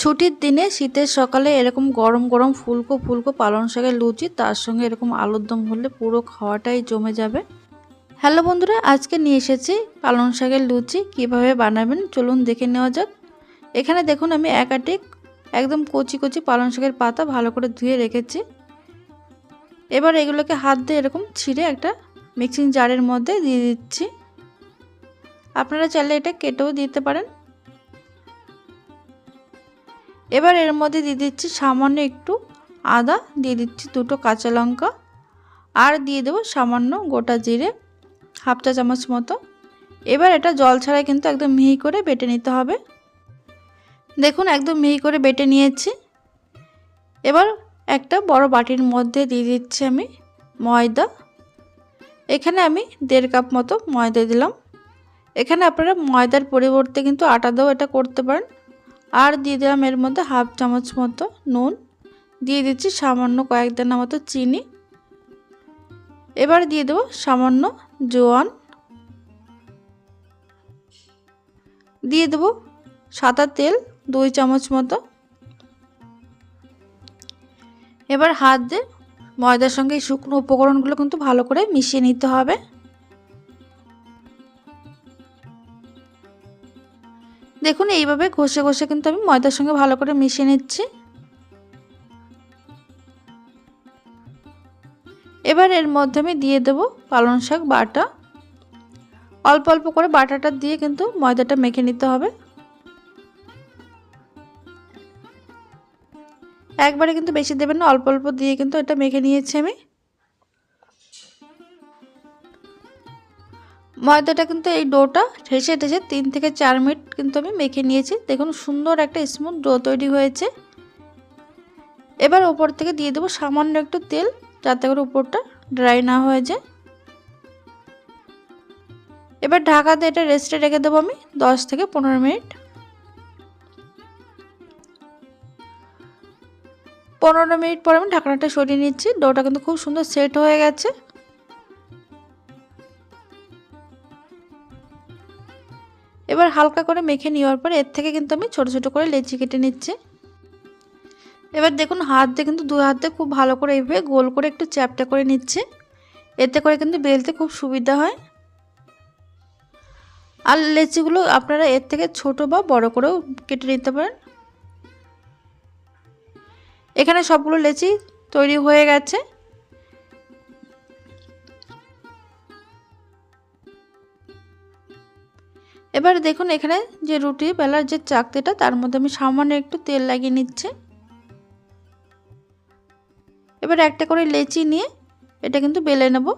ছুটির দিনে শীতের সকালে এরকম গরম গরম ফুলকো ফুলকো পালং শাকের লুচি, তার সঙ্গে এরকম আলুর দম হলে পুরো খাওয়াটাই জমে যাবে। হ্যালো বন্ধুরা, আজকে নিয়ে এসেছি পালং শাকের লুচি, কীভাবে বানাবেন চলুন দেখে নেওয়া যাক। এখানে দেখুন আমি এক আটি একদম কচি কচি পালং শাকের পাতা ভালো করে ধুয়ে রেখেছি। এবার এগুলোকে হাত দিয়ে এরকম ছিঁড়ে একটা মিক্সিং জারের মধ্যে দিয়ে দিচ্ছি। আপনারা চাইলে এটা কেটেও দিতে পারেন। এবার এর মধ্যে দিয়ে দিচ্ছি সামান্য একটু আদা, দিয়ে দিচ্ছি দুটো কাঁচা লঙ্কা আর দিয়ে দেবো সামান্য গোটা জিরে, হাফ চা চামচ মতো। এবার এটা জল ছাড়াই কিন্তু একদম মিহি করে বেটে নিতে হবে। দেখুন একদম মিহি করে বেটে নিয়েছি। এবার একটা বড় বাটির মধ্যে দিয়ে দিচ্ছি আমি ময়দা। এখানে আমি দেড় কাপ মতো ময়দা দিলাম। এখানে আপনারা ময়দার পরিবর্তে কিন্তু আটা দিয়েও এটা করতে পারেন। আর দিয়ে দিলাম এর মধ্যে হাফ চামচ মতো নুন। দিয়ে দিচ্ছি সামান্য কয়েক দানা মতো চিনি। এবার দিয়ে দেবো সামান্য জোয়ান। দিয়ে দেবো সাদা তেল দুই চামচ মতো। এবার হাত দিয়ে ময়দার সঙ্গে এই শুকনো উপকরণগুলো কিন্তু ভালো করে মিশিয়ে নিতে হবে। দেখুন, এইভাবে ঘষে ঘষে কিন্তু আমি ময়দার সঙ্গে ভালো করে মিশিয়ে নিচ্ছি। এবার এর মধ্যে আমি দিয়ে দেবো পালং শাক বাটা। অল্প অল্প করে বাটাটা দিয়ে কিন্তু ময়দাটা মেখে নিতে হবে। একবারে কিন্তু বেশি দেবেন না, অল্প অল্প দিয়ে কিন্তু এটা মেখে নিয়েছি আমি। ময়দাটা কিন্তু এই ডোটা ঠেসে ঠেসে তিন থেকে চার মিনিট কিন্তু আমি মেখে নিয়েছি। দেখুন, সুন্দর একটা স্মুথ ডো তৈরি হয়েছে। এবার ওপর থেকে দিয়ে দেবো সামান্য একটু তেল, যাতে করে উপরটা ড্রাই না হয়ে যায়। এবার ঢাকাতে এটা রেস্টে রেখে দেবো আমি দশ থেকে পনেরো মিনিট। পনেরো মিনিট পরে আমি ঢাকনাটা সরিয়ে নিচ্ছি। ডোটা কিন্তু খুব সুন্দর সেট হয়ে গেছে। এবার হালকা করে মেখে নেওয়ার পরে এর থেকে কিন্তু আমি ছোট ছোট করে লেচি কেটে নিচ্ছি। এবার দেখুন হাত দিয়ে কিন্তু দু হাত দিয়ে খুব ভালো করে এইভাবে গোল করে একটু চ্যাপটা করে নিচ্ছে। এতে করে কিন্তু বেলতে খুব সুবিধা হয়। আর লেচিগুলো আপনারা এর থেকে ছোট বা বড় করেও কেটে নিতে পারেন। এখানে সবগুলো লেচি তৈরি হয়ে গেছে। এবার দেখুন এখানে যে রুটি বেলার যে চাকতিটা, তার মধ্যে আমি সামান্য একটু তেল লাগিয়ে নিচ্ছি। এবার একটা করে লেচি নিয়ে এটা কিন্তু বেলে নেব।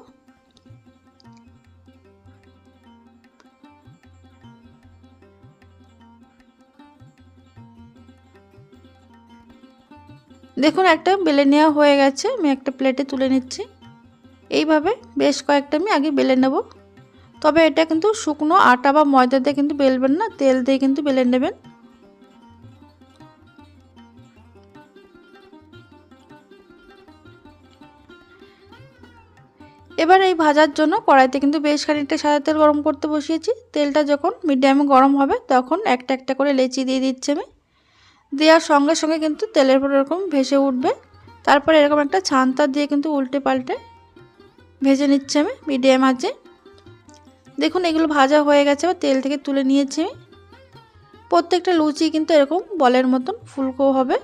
দেখুন একটা বেলে নেওয়া হয়ে গেছে, আমি একটা প্লেটে তুলে নিচ্ছি। এইভাবে বেশ কয়েকটা আমি আগে বেলে নেব। তবে এটা কিন্তু শুকনো আটা বা ময়দা দিয়ে কিন্তু বেলবেন না, তেল দিয়ে কিন্তু বেলে নেবেন। এবার এই ভাজার জন্য কড়াইতে কিন্তু বেশ খানিকটা সাদা তেল গরম করতে বসিয়েছি। তেলটা যখন মিডিয়ামে গরম হবে, তখন একটা একটা করে লেচি দিয়ে দিচ্ছে আমি। দেওয়ার সঙ্গে সঙ্গে কিন্তু তেলের পর এরকম ভেসে উঠবে। তারপর এরকম একটা ছান্তা দিয়ে কিন্তু উল্টে পাল্টে ভেজে নিচ্ছে আমি মিডিয়াম আঁচে। দেখুন, এগুলো ভাজা হয়ে গেছে। বা তেল থেকে তুলে নিয়েছি প্রত্যেকটা লুচি কিন্তু এরকম বলের মতন ফুলকো হবে।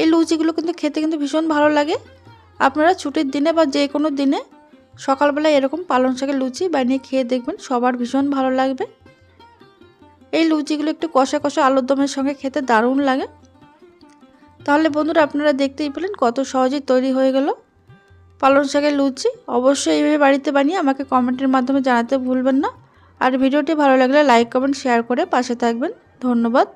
এই লুচিগুলো কিন্তু খেতে কিন্তু ভীষণ ভালো লাগে। আপনারা ছুটির দিনে বা যে কোনো দিনে সকালবেলায় এরকম পালং শাকের লুচি বানিয়ে খেয়ে দেখবেন, সবার ভীষণ ভালো লাগবে। এই লুচিগুলো একটু কষা কষা আলুর দমের সঙ্গে খেতে দারুণ লাগে। তাহলে বন্ধুরা, আপনারা দেখতেই পেলেন কত সহজেই তৈরি হয়ে গেল। পালং শাকের লুচি অবশ্যই এইভাবে বাড়িতে বানিয়ে আমাকে কমেন্টের মাধ্যমে জানাতে ভুলবেন না। আর ভিডিওটি ভালো লাগলে লাইক, কমেন্ট, শেয়ার করে পাশে থাকবেন। ধন্যবাদ।